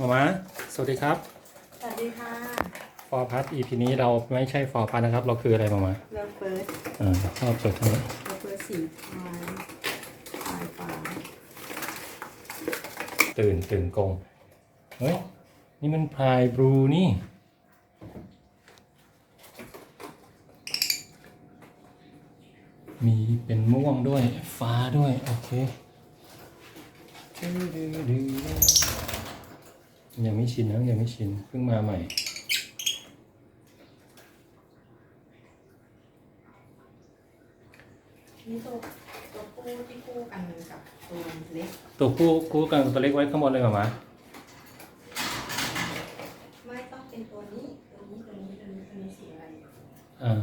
มามาสวัสดีครับ สวัสดีค่ะฟอร์พัท EP นี้เราไม่ใช่ฟอร์พัทนะครับ เราคืออะไรมามาเลิฟเฟิร์สอ่าชอบสวยทั้งนี้เลิฟเฟิร์สสีฟ้าลายฟ้าตื่นตื่นกงเฮ้ย นี่มันพายบลูนี่มีเป็นม่วงด้วยฟ้าด้วย โอเค ยังไม่ชินนะยังไม่ชินเพิ่งมาใหม่ นี่ตัวตัวคู่ที่คู่กันกับตัวเล็ก ตัวคู่คู่กันตัวเล็กไว้ข้างบนเลยเหรอมาไม่ต้องเป็นตัวนี้ตัวนี้ตัวนี้ตัวนี้ตัวนี้สีอะไรอ่า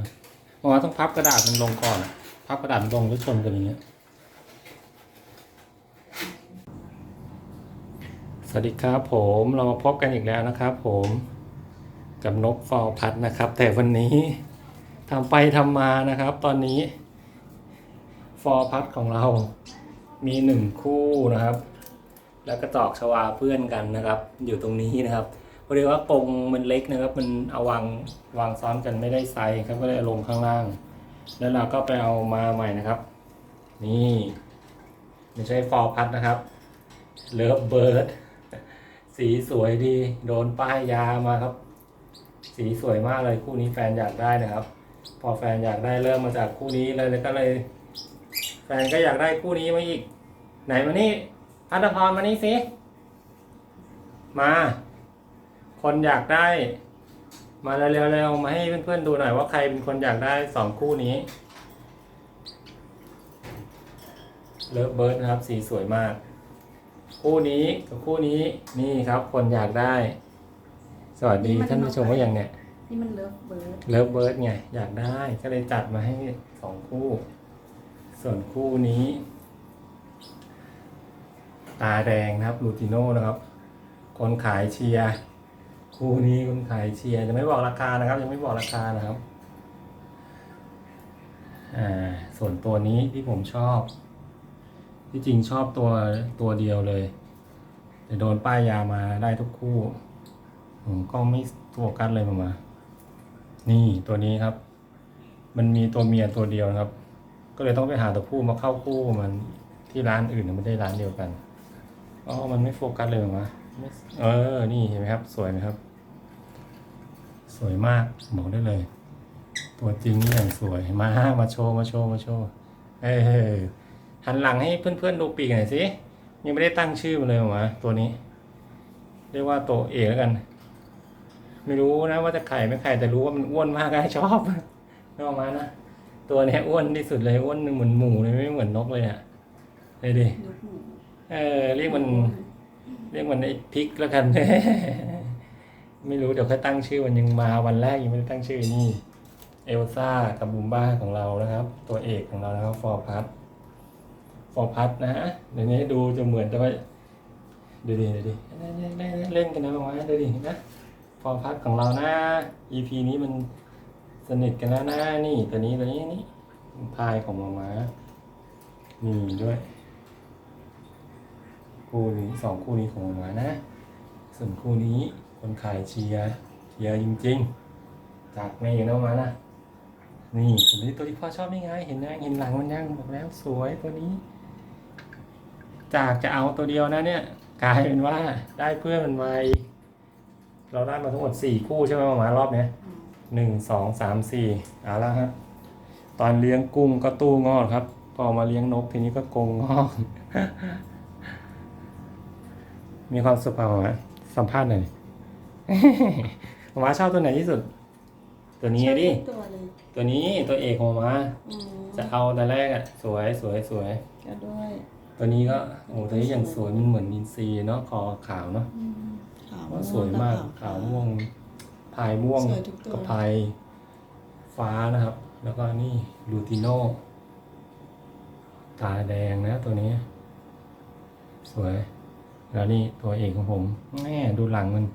หมอต้องพับกระดาษมันลงก่อนอะพับกระดาษมันลงแล้วชนกันอย่างเงี้ย สวัสดีครับผมเรามาพบกันอีกแล้วนะครับผมกับนกฟอลพัดนะครับ แต่วันนี้ทำไปทำมานะครับ ตอนนี้ฟอลพัดของเรามีหนึ่งคู่นะครับ แล้วก็ตอกชวาเพื่อนกันนะครับ อยู่ตรงนี้นะครับพอดีว่ากรงมันเล็กนะครับ มันเอาวางวางซ้อนกันไม่ได้ไซส์ครับก็เลยลงข้างล่าง แล้วเราก็ไปเอามาใหม่นะครับ นี่ไม่ใช่ฟอลพัดนะครับเลิฟเบิร์ด สีสวยดี โดนป้ายยามาครับ สีสวยมากเลยคู่นี้แฟนอยากได้นะครับ พอแฟนอยากได้เริ่มมาจากคู่นี้เลยแล้วก็เลย แฟนก็อยากได้คู่นี้มาอีก ไหนมานี่พัฒพรมานี่สิมา คนอยากได้ มาเร็วๆๆมาให้เพื่อนๆดูหน่อยว่าใครเป็นคนอยากได้สองคู่นี้เลิฟเบิร์ดนะครับสีสวยมาก คู่นี้กับคู่นี้นี่ครับ คนอยากได้ สวัสดีท่านผู้ชมว่าอย่างเนี่ยนี่มันเลิฟเบิร์ดเลิฟเบิร์ดไงอยากได้ก็เลยจัดมาให้สองคู่ ส่วนคู่นี้ ตาแดงนะครับลูติโน่นะครับ คนขายเชียร์คู่นี้คนขายเชียร์จะไม่บอกราคานะครับ ยังไม่บอกราคานะครับ อ่า ส่วนตัวนี้ที่ผมชอบ ที่จริงชอบตัวตัวเดียวเลย แต่โดนป้ายยามาได้ทุกคู่ผมก็ไม่โฟกัสเลยมามา นี่ตัวนี้ครับ มันมีตัวเมียตัวเดียวนะครับ ก็เลยต้องไปหาตัวผู้มาเข้าคู่มันที่ร้านอื่นนะไม่ได้ร้านเดียวกันอ๋อมันไม่โฟกัสเลยหรอวะไม่เออ นี่เห็นไหมครับ สวยไหมครับ สวยมากบอกได้เลย ตัวจริงนี่อย่างสวยมามาโชว์มาโชว์มาโชว์เออ หันหลังให้เพื่อนๆดูปีกหน่อยสิยังไม่ได้ตั้งชื่อมันเลยหรอตัวนี้ เรียกว่าโตเอกแล้วกัน ไม่รู้นะว่าจะไข่ไม่ไข่แต่รู้ว่ามันอ้วนมากอะชอบไม่ออกมานะตัวนี้อ้วนที่สุดเลยอ้วนเหมือนหมูเลยไม่เหมือนนกเลยอะเลยดิเออเรียกมัน เรียกมันไอ้พริกแล้วกันไม่รู้เดี๋ยวค่อยตั้งชื่อมันยังมาวันแรกยังไม่ได้ตั้งชื่อนี่เอลซ่ากับบูมบ้าของเรานะครับ ตัวเอกของเรานะครับฟอร์พัท ฟอร์พัทนะฮะเดี๋ยวนี้ดูจะเหมือนจะว่าดูดิดูดิเล่นกันนะมาดูดินะฟอร์พัทของเรานะ EP นี้มันสนิทกันแล้วนะนี่ตัวนี้ตัวนี้นี่พายของมามามีด้วยคู่นี้สองคู่นี้ของมามานะ ส่วนคู่นี้คนขายเชียร์เชียร์จริงๆจากเมย์นะมานะนี่ตัวนี้ตัวที่พ่อชอบนี่ไงเห็นนะเห็นหลังมันยังบอกแล้วสวยตัวนี้ จากจะเอาตัวเดียวนะเนี่ยกลายเป็นว่าได้เพื่อนมันมาอีกเราได้มาทั้งหมดสี่คู่ใช่ไหมหมารอบเนี้ยอืมหนึ่งสองสามสี่เอาละครับ ตอนเลี้ยงกุ้งก็ตู้งอกครับ พอมาเลี้ยงนกทีนี้ก็กรงงอก มีความสุขเปล่าหมาสัมภาษณ์หน่อยหมาชอบตัวไหนที่สุด ตัวนี้ดิชอบทุกตัวเลยตัวนี้ตัวเอกของหมาอืมจะเอาแต่แรกอะ สวยสวยสวยก็ด้วย ตัวนี้ก็โอ้ตัวนี้อย่างสวยมันเหมือนนินซีเนาะคอขาวเนาะอืมขาวว่าสวยมากขาวม่วงพายม่วงสวยทุกตัว กับพายฟ้านะครับ แล้วก็นี่ลูติโน่ตาแดงนะตัวนี้ สวย แล้วนี่ตัวเอกของผมแม่ดูหลังมัน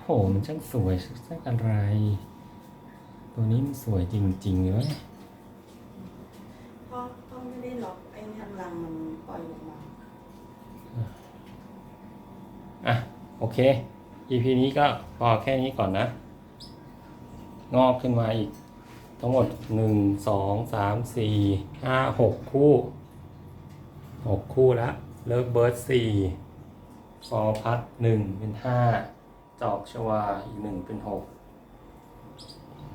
โหมันช่างสวยช่างอะไร ตัวนี้มันสวยจริงๆเลย พ่อพ่อไม่ได้ล็อกไอ้ทางรังมันปล่อยออกมา อะ โอเค EP นี้ก็พอแค่นี้ก่อนนะ งอกขึ้นมาอีก ทั้งหมดหนึ่งสองสามสี่ห้าหกคู่หกคู่แล้วเลิฟเบิร์ดสี่ฟอพัดหนึ่งเป็นห้าจอกชวาอีกหนึ่งเป็นหก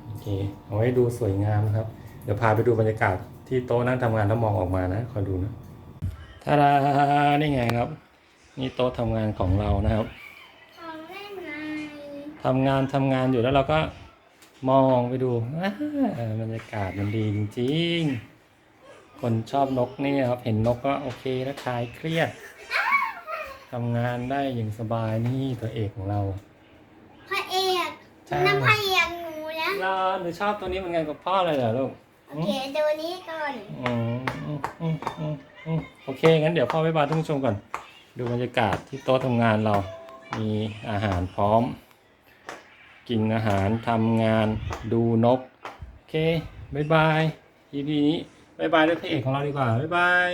โอเค เอาไว้ดูสวยงามนะครับ เดี๋ยวพาไปดูบรรยากาศที่โต๊ะนั่งทำงานแล้วมองออกมานะ คอยดูนะทาดานี่ไงครับ นี่โต๊ะทำงานของเรานะครับ ทำงานทำงานอยู่แล้วเราก็มองไปดูอ้าบรรยากาศมันดีจริงๆ คนชอบนกนี่ครับ เห็นนกก็โอเคแล้วคลายเครียดทำงานได้อย่างสบายนี่ตัวเอกของเราพระเอกใช่น้ำพระเอกหนูนะเราหนูชอบตัวนี้เหมือนกันกับพ่อเลยเหรอลูก โอเคดูนี้ก่อนอืมอืมอืมอืมอืมโอเคงั้นเดี๋ยวพ่อไปบายท่านผู้ชมก่อน ดูบรรยากาศที่โต๊ะทำงานเรา มีอาหารพร้อม กินอาหารทำงานดูนก โอเคบายบาย EP นี้บายบายด้วยพระเอกของเราดีกว่าบายบาย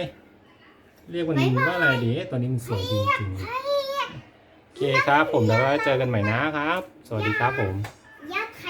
เรียกวันนี้ว่าอะไรดีตอนนี้มันสวยจริงๆโอเคครับ ผมแล้วเจอกันใหม่นะครับ สวัสดีครับผม